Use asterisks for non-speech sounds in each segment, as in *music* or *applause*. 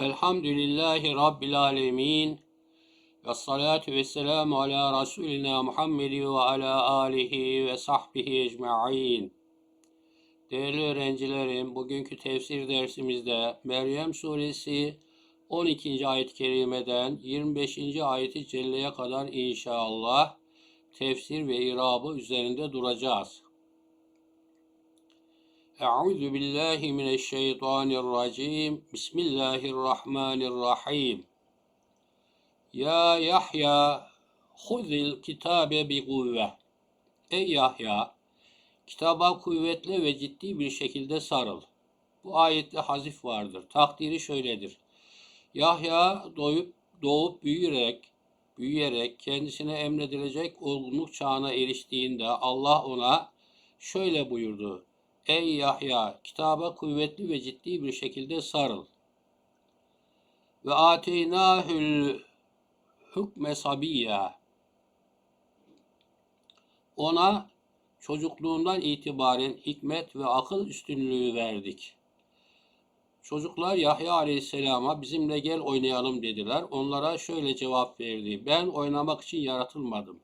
Elhamdülillahi Rabbil alemin. Ve salatu ve selamu ala Resulina Muhammed ve ala alihi ve sahbihi ecma'in. Değerli öğrencilerim, bugünkü tefsir dersimizde Meryem suresi 12. ayet-i kerimeden 25. ayeti celleye kadar inşallah tefsir ve irabı üzerinde duracağız. Euzu billahi mineşşeytanirracim. Bismillahirrahmanirrahim. Ya Yahya huzil kitabe bi kuvve. Ey Yahya, kitaba kuvvetle ve ciddi bir şekilde sarıl. Bu ayette hazif vardır. Takdiri şöyledir. Yahya doyup doğup büyüyerek büyüyerek kendisine emredilecek olgunluk çağına eriştiğinde Allah ona şöyle buyurdu. Ey Yahya kitaba kuvvetli ve ciddi bir şekilde sarıl. Ve ateynâhül hükme sabiyya. Ona çocukluğundan itibaren hikmet ve akıl üstünlüğü verdik. Çocuklar Yahya Aleyhisselam'a bizimle gel oynayalım dediler. Onlara şöyle cevap verdi. Ben oynamak için yaratılmadım.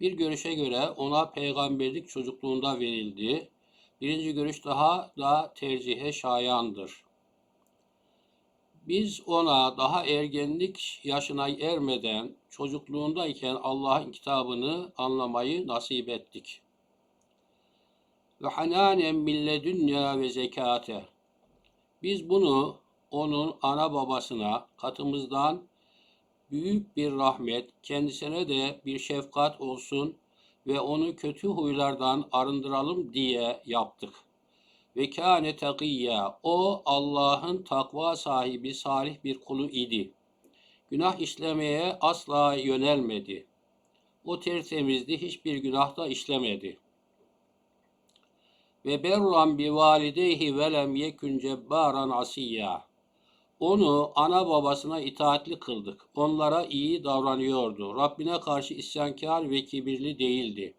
Bir görüşe göre ona peygamberlik çocukluğunda verildi. Birinci görüş daha da tercihe şayandır. Biz ona daha ergenlik yaşına ermeden çocukluğundayken Allah'ın kitabını anlamayı nasip ettik. Ve hananen milledünya ve zekate. Biz bunu onun ana babasına katımızdan büyük bir rahmet, kendisine de bir şefkat olsun ve onu kötü huylardan arındıralım diye yaptık. Ve kâne takiyya. O Allah'ın takva sahibi salih bir kulu idi. Günah işlemeye asla yönelmedi. O tertemizdi, hiçbir günahta işlemedi. Ve berran bi valideyhi ve lem yekun cebbaran asiyya. Onu ana babasına itaatli kıldık. Onlara iyi davranıyordu. Rabbine karşı isyankar ve kibirli değildi.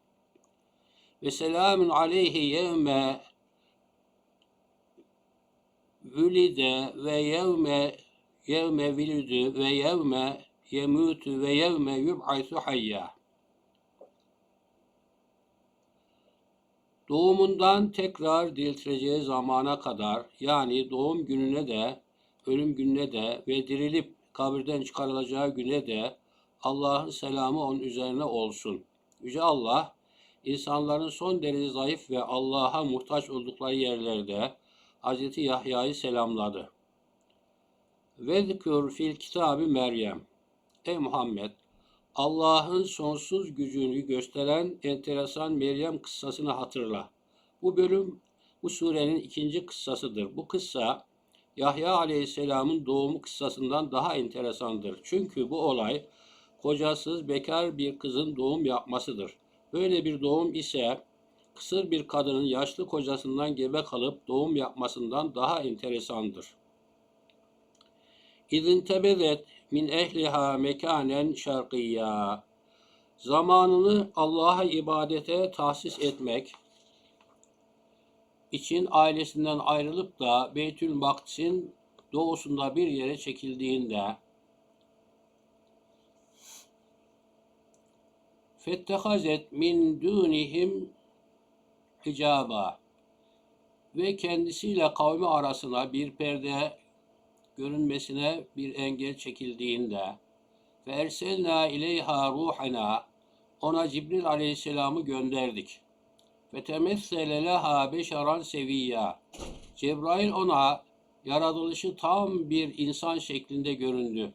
Ve selamun aleyhi yevme vülide ve yevme yevme vilüdü ve yevme yemutu ve yevme yub'aysu hayya. Doğumundan tekrar diriltileceği zamana kadar yani doğum gününe de ölüm gününe de ve dirilip kabirden çıkarılacağı güne de Allah'ın selamı onun üzerine olsun. Yüce Allah, insanların son derece zayıf ve Allah'a muhtaç oldukları yerlerde Hz. Yahya'yı selamladı. Vezkür fil kitabı Meryem. Ey Muhammed, Allah'ın sonsuz gücünü gösteren enteresan Meryem kıssasını hatırla. Bu bölüm bu surenin ikinci kıssasıdır. Bu kıssa Yahya Aleyhisselam'ın doğumu kıssasından daha enteresandır. Çünkü bu olay kocasız bekar bir kızın doğum yapmasıdır. Böyle bir doğum ise kısır bir kadının yaşlı kocasından gebe kalıp doğum yapmasından daha enteresandır. İzin tebedet min ehliha mekanen şarkiyya. Zamanını Allah'a ibadete tahsis etmek, için ailesinden ayrılıp da Beytül Makdis'in doğusunda bir yere çekildiğinde fettehazet min dunihim hicaba ve kendisiyle kavmi arasına bir perde görünmesine bir engel çekildiğinde ve erselna ileyha ruhana ona Cibril aleyhisselamı gönderdik. Ve temessele leha beşeran seviyya. Cebrail ona yaratılışı tam bir insan şeklinde göründü.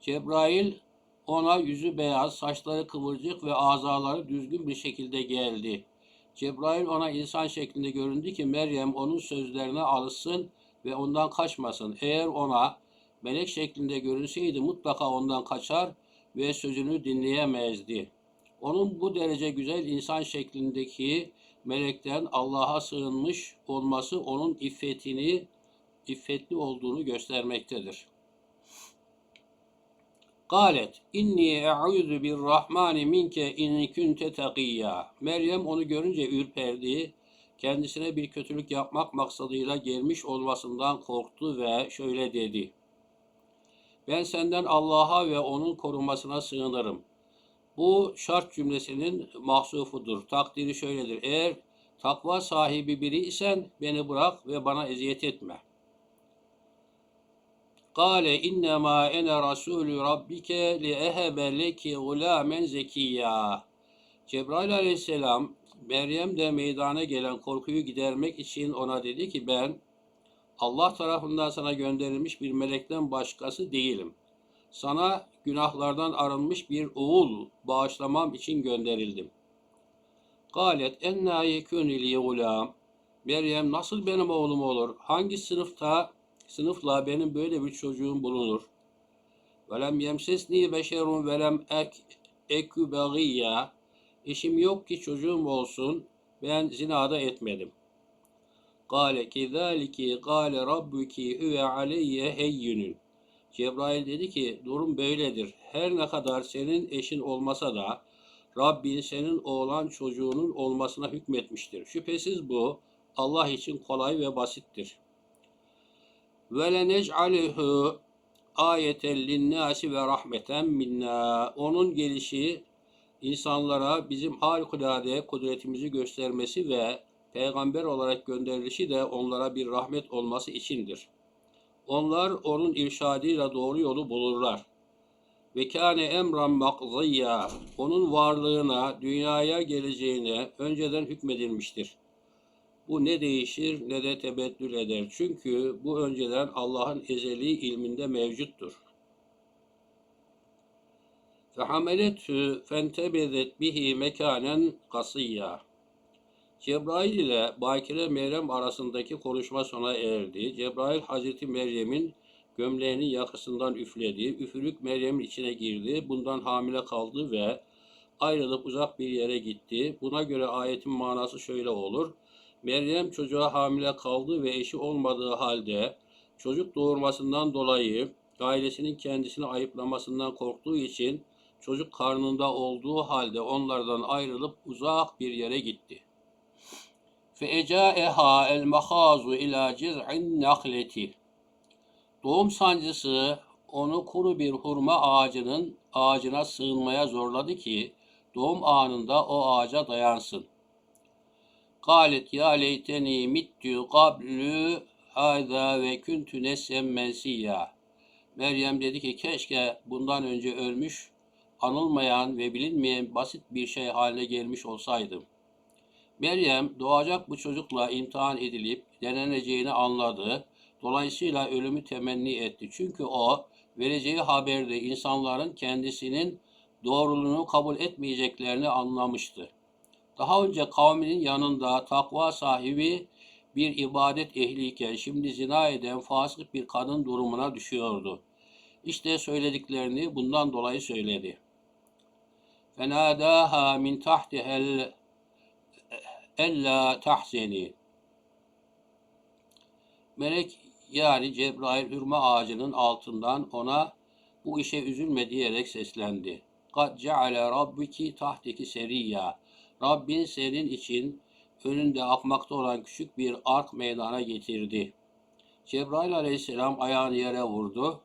Cebrail ona yüzü beyaz, saçları kıvırcık ve azaları düzgün bir şekilde geldi. Cebrail ona insan şeklinde göründü ki Meryem onun sözlerine alışsın ve ondan kaçmasın. Eğer ona melek şeklinde görünseydi mutlaka ondan kaçar ve sözünü dinleyemezdi. Onun bu derece güzel insan şeklindeki melekten Allah'a sığınmış olması onun iffetini, iffetli olduğunu göstermektedir. Galet inni e'uzu bir rahmani minke in kunte takiyya. Meryem onu görünce ürperdi. Kendisine bir kötülük yapmak maksadıyla gelmiş olmasından korktu ve şöyle dedi. Ben senden Allah'a ve onun korunmasına sığınırım. Bu şart cümlesinin mahsufudur. Takdiri şöyledir. Eğer takva sahibi biri isen beni bırak ve bana eziyet etme. Kale innema ene rasulü rabbike li ehebe leki gulamen zekiyya. Cebrail aleyhisselam Meryem de meydana gelen korkuyu gidermek için ona dedi ki ben Allah tarafından sana gönderilmiş bir melekten başkası değilim. Sana günahlardan arınmış bir oğul bağışlamam için gönderildim. Galet enna yekûnü li gulam. Meryem nasıl benim oğlum olur? Hangi sınıfta sınıfla benim böyle bir çocuğum bulunur? Velem yemsesni beşerun velem ek ekü bagiyya. İşim yok ki çocuğum olsun. Ben zinada etmedim. Kale kezaliki kale rabbuki huve aleyye heyyünün. Cebrail dedi ki durum böyledir. Her ne kadar senin eşin olmasa da Rabbin senin oğlan çocuğunun olmasına hükmetmiştir. Şüphesiz bu Allah için kolay ve basittir. Ve lenec'alehu ayeten linnâsi ve rahmeten minna. Onun gelişi insanlara bizim harikulade kudretimizi göstermesi ve peygamber olarak gönderilişi de onlara bir rahmet olması içindir. Onlar onun irşadıyla doğru yolu bulurlar. Ve kâne emran makziyya. Onun varlığına, dünyaya geleceğine önceden hükmedilmiştir. Bu ne değişir ne de tebeddül eder. Çünkü bu önceden Allah'ın ezeli ilminde mevcuttur. Fehameletü fentebedet bihi mekanen kasiyya. Cebrail ile Bakire Meryem arasındaki konuşma sona erdi. Cebrail Hazreti Meryem'in gömleğinin yakasından üfledi. Üfürük Meryem'in içine girdi. Bundan hamile kaldı ve ayrılıp uzak bir yere gitti. Buna göre ayetin manası şöyle olur. Meryem çocuğa hamile kaldı ve eşi olmadığı halde çocuk doğurmasından dolayı ailesinin kendisini ayıplamasından korktuğu için çocuk karnında olduğu halde onlardan ayrılıp uzak bir yere gitti. فَاَجَاءَهَا الْمَخَازُ اِلَى جِزْعِ النَّخْلَةِ Doğum sancısı onu kuru bir hurma ağacının ağacına sığınmaya zorladı ki doğum anında o ağaca dayansın. Galet ya leyteni mittu qablu hâzâ ve küntü nesen mensiyya. Meryem dedi ki keşke bundan önce ölmüş, anılmayan ve bilinmeyen basit bir şey haline gelmiş olsaydım. Meryem doğacak bu çocukla imtihan edilip deneneceğini anladı. Dolayısıyla ölümü temenni etti. Çünkü o vereceği haberde insanların kendisinin doğruluğunu kabul etmeyeceklerini anlamıştı. Daha önce kavminin yanında takva sahibi bir ibadet ehliyken şimdi zina eden fasık bir kadın durumuna düşüyordu. İşte söylediklerini bundan dolayı söyledi. فَنَادَاهَا مِنْ تَحْتِهَا ella tahzeni. Melek yani Cebrail hürme ağacının altından ona bu işe üzülme diyerek seslendi. Kad ceale rabbiki tahteki seriyya. Rabbin senin için önünde akmakta olan küçük bir ark meydana getirdi. Cebrail aleyhisselam ayağını yere vurdu.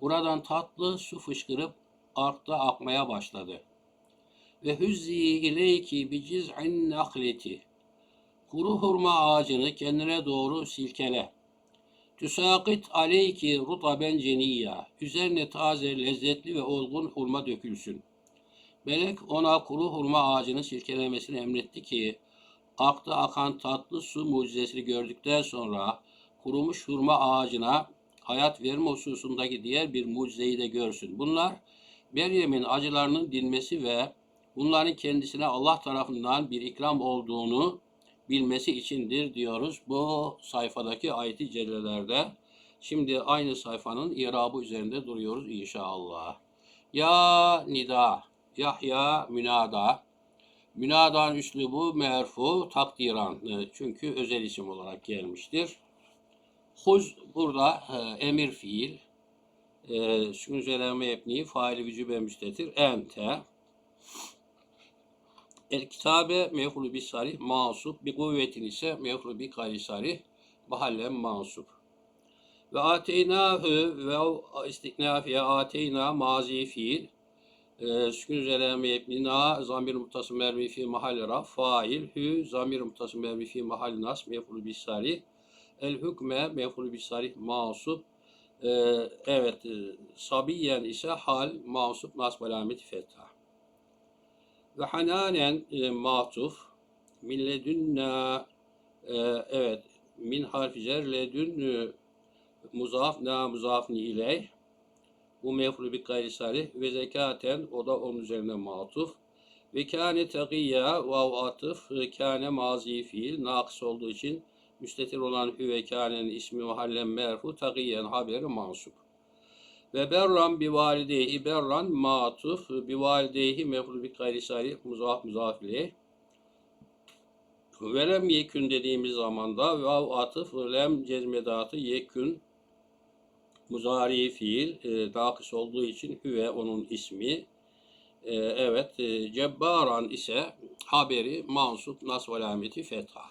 Buradan tatlı su fışkırıp arkta akmaya başladı ve hüzzi ileyki bi ciz'in nakleti. Kuru hurma ağacını kendine doğru silkele. Tüsakit aleyki rutaben ceniyya. Üzerine taze, lezzetli ve olgun hurma dökülsün. Melek ona kuru hurma ağacını silkelemesini emretti ki, akta akan tatlı su mucizesini gördükten sonra kurumuş hurma ağacına hayat verme hususundaki diğer bir mucizeyi de görsün. Bunlar Meryem'in acılarının dinmesi ve bunların kendisine Allah tarafından bir ikram olduğunu bilmesi içindir diyoruz bu sayfadaki ayeti cellelerde. Şimdi aynı sayfanın irabı üzerinde duruyoruz inşallah. Ya nida, Yahya münada. Münadan üslubu merfu takdiran. Çünkü özel isim olarak gelmiştir. Huz burada e, emir fiil. E, Sünzeleme ebni, faili vücube müstetir. Ente. El kitabe mef'ulü bi sarih masup bi kuvvetin ise mef'ulü bi gayri sarih. Mahallen mansup. Ve ateynâhü ve istiknafiye ateyna mazi fiil. E, sükun üzere mebni na zamir mutasım mermi fi mahal raf fail hü zamir mutasım mermi fi mahal nas mef'ul bisari el hükme mef'ul bisari masup e, evet e, sabiyen ise hal masup nasb alameti fetha ve hananen e, matuf min ledünna e, evet min harfi cer ledün e, muzaf na muzafni ileyh bu mefru bir gayri salih ve zekaten o da onun üzerine matuf. Ve kâne tegiyya vav atıf e, kâne mazi fiil nakıs olduğu için müstetir olan hü ve kânenin ismi mahallen merfu tegiyyen haberi mansup. Ve berran bi valideyhi berran matuf bi valideyhi mefru bir gayri salih muzaf muzaf ileyh. Ve lem yekün dediğimiz zaman da vav atıf lem cezmedatı yekün muzari fiil e, nakıs olduğu için hüve onun ismi. E, evet e, cebbaran ise haberi mansup nasb alameti fetha.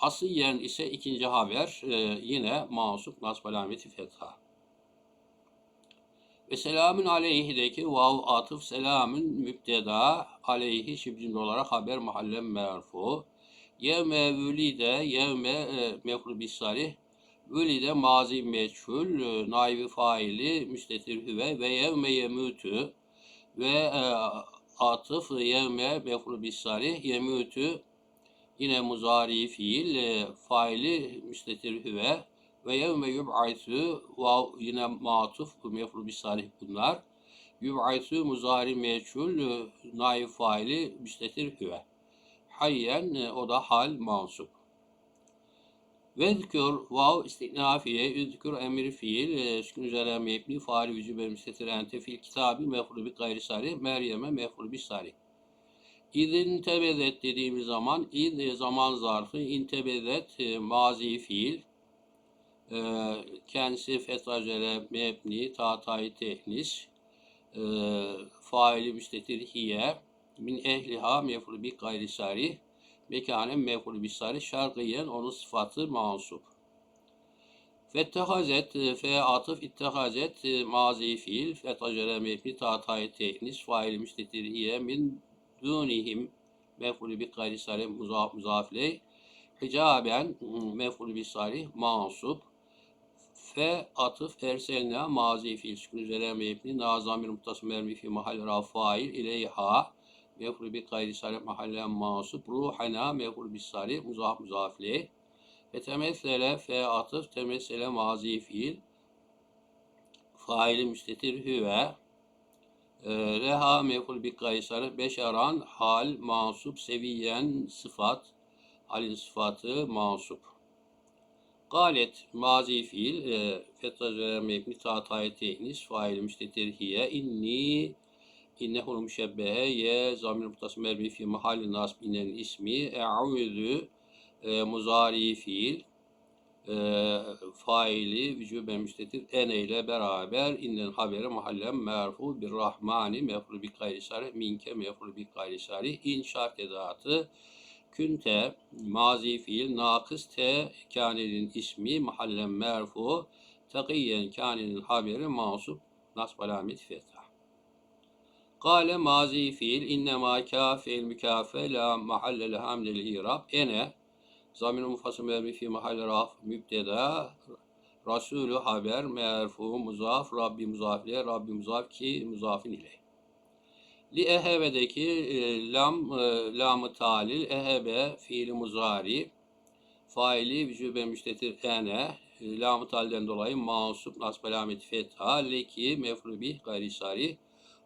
Asiyen ise ikinci haber e, yine mansup nasb alameti fetha. Ve selamün aleyhideki vav atıf selamün mübteda aleyhi şibcin olarak haber mahallen merfu. Yevme vülide yevme e, mefru bisalih Vülide mazi meçhul, e, naibi faili müstetir hüve ve yevme yemütü ve e, atıf yevme mefru bisarih yemütü yine muzari fiil e, faili müstetir hüve ve yevme yub'aytü vav yine matuf mefru bisarih bunlar. Yub'aytü muzari meçhul e, naib faili müstetir hüve. Hayyen e, o da hal mansup Vezkür vav istinafiye üzkür emir fiil e, sükun üzere mebni faali vücube müstetir ente fil kitabi mefru bi gayri sari Meryem'e mefru bi. İzin tebedet dediğimiz zaman iz zaman zarfı intebedet e, mazi fiil e, kendisi fetacere mebni tatayı tehnis e, faili müstetir hiye min ehliha mefru bi gayri sari mekanen mef'ul bisari şarkıyen onun sıfatı mansup. Fettehazet e, fe atıf ittehazet e, mazi fiil fetacere mefni tatay tehnis fail müstetir min dunihim mef'ul bi gayri sarih muzaf muzafiley hicaben mef'ul bi sarih mansup fe atıf erselna mazi fiil sükun üzere mefni nazamir mutasım mermi fi mahal rafail ileyha. Mef'ul bi gayri salih mahallen masup ruhana mef'ul bi salih muzaf muzafli ve temessele fe atıf temessele mazi fiil. Faili müstetir hüve reha mef'ul bi gayri salih beşeran hal masup seviyen sıfat halin sıfatı masup Galet mazi fiil e, fetha mebni tatayet tehnis fail müstetir hiye inni İnnehu müşebbehe ye zamir mutasım mermi fi mahalli nasb inen ismi e'udü e, muzari fiil e, faili vücuben müstetir ene ile beraber innen haberi mahallen merfu bir rahmani mefru bi gayri minke mefru bi gayri in şart edatı künte mazi fiil nakıs te kanenin ismi mahallen merfu takiyen kanenin haberi mansup nasb alamet fetha. Kale mazi fiil innema kafil mükafe la mahalle le hamlel irab ene zamir mufasım vermi fi mahalle raf mübteda Rasulü haber merfu muzaf Rabbi muzaf ile Rabbi muzaf ki muzafin ile. Li ehebe'deki e, lam e, lamı talil ehebe fiili muzari faili vücube müştetir ene e, lamı talden dolayı masup nasb alameti fetha leki mefru bih gayri sari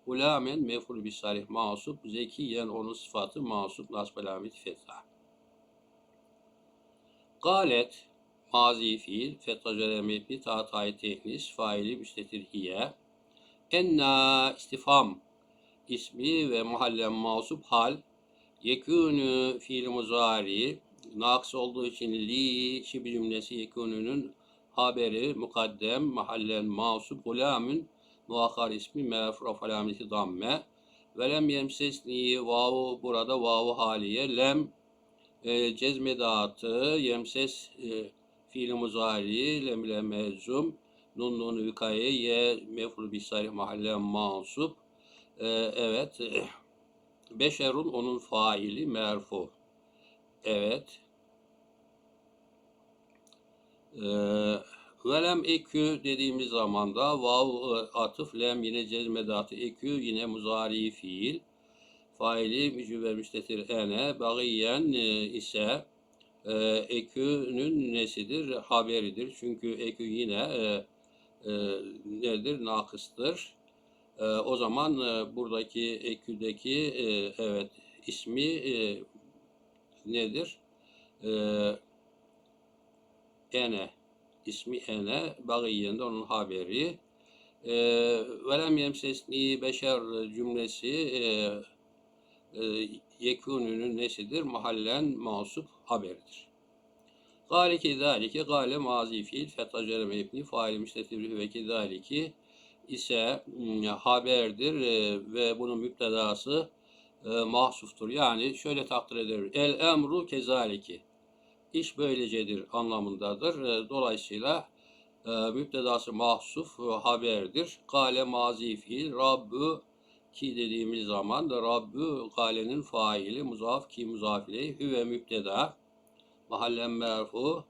Ulamen mef'ul bir sarih masup. Zekiyen onun sıfatı masup. Nasb alamet fetha. Galet mazi fiil fetha ceremeti tatay tehnis faili müstetir hiye. Enna istifam ismi ve mahallen masup hal yekûnü fiil muzari naks olduğu için li şibi cümlesi yekûnünün haberi mukaddem mahallen masup gulamün muakhar ismi merfu alameti damme. Ve lem yemsesni vavu burada vavu haliye lem e, cezmedatı yemses e, fiil muzari lem ile mezum nun nun vikaye ye mef'ul bi sarih mahallen mansup Ee, evet. *clears throat* Beşerun onun faili merfu. Evet. Ee, velem ekü dediğimiz zaman da vav e, atıf lem yine cezmedatı ekü yine muzari fiil faili mücüver müstetir ene bagiyen e, ise e, ekünün nesidir? Haberidir. Çünkü ekü yine e, e, nedir? Nakıstır. E, o zaman e, buradaki eküdeki e, evet ismi e, nedir? E, ene. ismi ene. Bagiyen de onun haberi. E, velem yemsesni beşer cümlesi e, e, yekûnünün nesidir? Mahallen masup haberidir. Gâle kezâlike gâle mazi fiil fetacere mebni fail müstetirih ve kezâlike ise mm, haberdir e, ve bunun müptedası e, mahsuftur. Yani şöyle takdir edilir. El emru kezaliki. İş böylecedir anlamındadır. E, Dolayısıyla müptedası mahsuf haberdir. Kale mazi fiil Rabbü ki dediğimiz zaman da Rabbü kalenin faili muzaf ki muzafile hüve müpteda mahallen merfu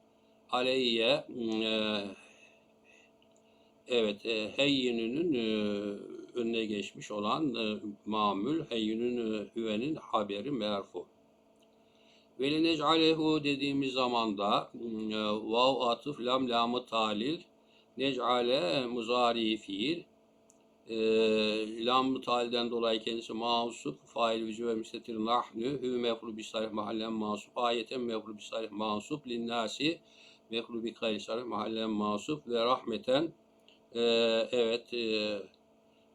aleyye e, evet e, heyyinünün e, önüne geçmiş olan e, mamül heyyinün e, hüvenin haberi merfu. Ve nec'alehu dediğimiz zaman da e, vav atıf lam lamı talil nec'ale muzari fiil e, lam talden dolayı kendisi masup fail vücü ve müstetir nahnu hü mefru bi mahallen masup ayeten mefru bi sarih masup linnasi mefru bi gayri sarih mahallen masup ve rahmeten e, evet e,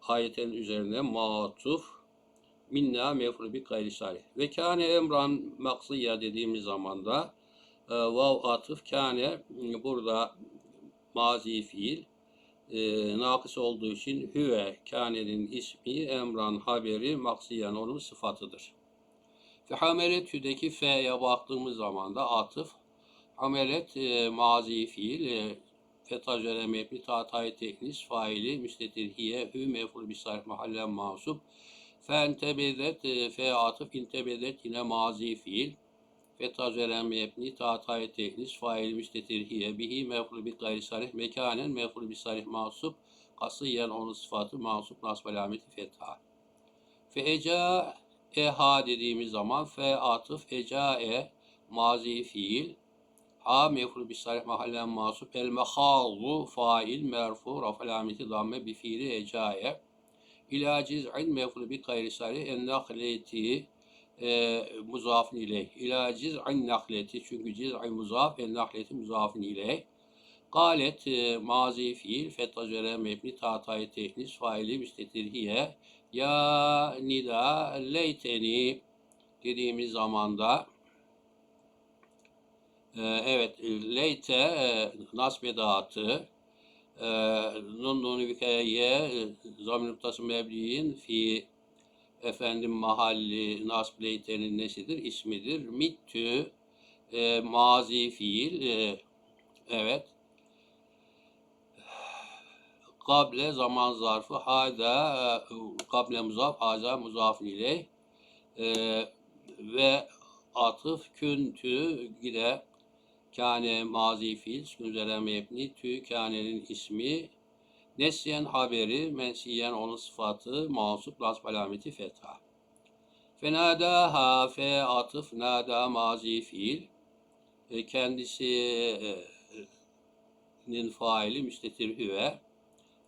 ayetin üzerine matuf minna mefru bi gayri ve kâne emran maksiya dediğimiz zaman da e, vav atıf kâne burada mazi fiil e, nakıs olduğu için hüve kânenin ismi emran haberi maksiyen onun sıfatıdır. Fe hameletü'deki fe'ye baktığımız zaman da atıf hamelet e, mazi fiil e, fetacere mebni tatay teknis faili müstetir hiye hü meful bisarif mahallen masup fe entebedet e, fe atıf intebedet yine mazi fiil Fetazeren mebni tatay tehlis fail müstetir hiye bihi mef'ul bi gayri sarih mekanen mef'ul bi sarih masup kasiyen onun sıfatı masup nasb alameti fetha. Fe eca eha dediğimiz zaman fe atıf eca e mazi fiil ha mef'ul bi sarih mahallen masup el mehalu fail merfu raf alameti damme bi fiili eca e ila ciz'in mef'ul bi gayri sarih en nakleti e, muzafin ileyh. İlâ ciz'in nakleti. Çünkü ciz'in muzaf ve nakleti muzafin ileyh. Galet e, mazi fiil fetacere mebni tatayı tehnis faili müstetir hiye ya nida leyteni dediğimiz zamanda e, evet leyte e, nasbedatı e, nun nun vikayeye zamin noktası mebliğin fi efendim mahalli nasb leytenin nesidir? ismidir. Mittü e, mazi fiil e, evet kable zaman zarfı hada e, kable muzaf haza muzafin ileyh e, ve atıf küntü gide kâne mazi fiil sünzere mebni tü kânenin ismi Nesyen haberi, mensiyen onun sıfatı, masup nasb alameti fetha. Fenadaha fe atıf nada mazi fiil. E, kendisinin faili müstetir hüve.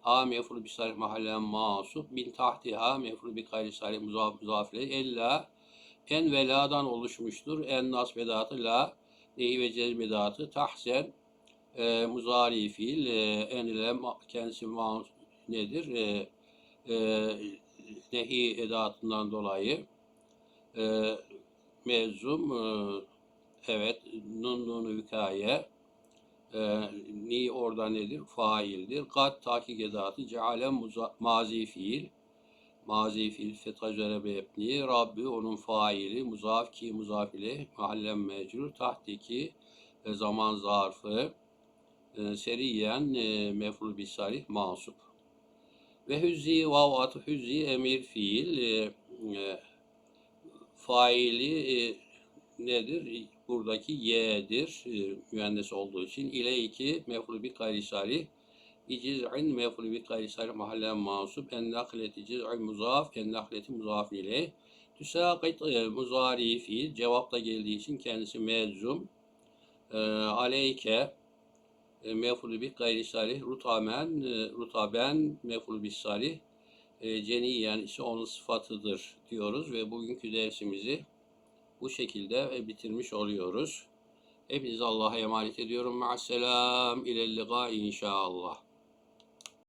Ha mefru bi sarih mahallen masup. Min tahtiha mefru bi gayri sarih muzaf muzafile. Ella en veladan oluşmuştur. En nasbedatı la nehi ve cezmedatı tahsen e, muzari fiil e, en ile ma- kendisi nedir? E, e, nehi edatından dolayı e, mevzum e, evet nun nunu vikaye e, ni orada nedir? Faildir. Kat takik edatı ceale mazi fiil mazi fiil fetacere bebni Rabbi onun faili muzaf ki muzaf ile mahallen mecrur tahtiki e, zaman zarfı e, seriyen e, mef'ul bi salih mansup. Ve hüzzi vav atı hüzzi emir fiil e, e, faili e, nedir? Buradaki y'dir. E, mühendis olduğu için. ile iki mef'ul bi gayri salih. İciz'in mef'ul bi gayri salih mahallen mansup. En nakleti ciz'in muzaf. En nakleti muzaf ile. Tüsakit e, muzari fiil. Cevapta geldiği için kendisi mezum. E, aleyke e, mef'ul bi gayri salih. Rutamen e, rutaben mef'ul bi salih. E, ceniyen ise onun sıfatıdır diyoruz ve bugünkü dersimizi bu şekilde e, bitirmiş oluyoruz. Hepinizi Allah'a emanet ediyorum. Ma'asselam. İlelliga inşallah.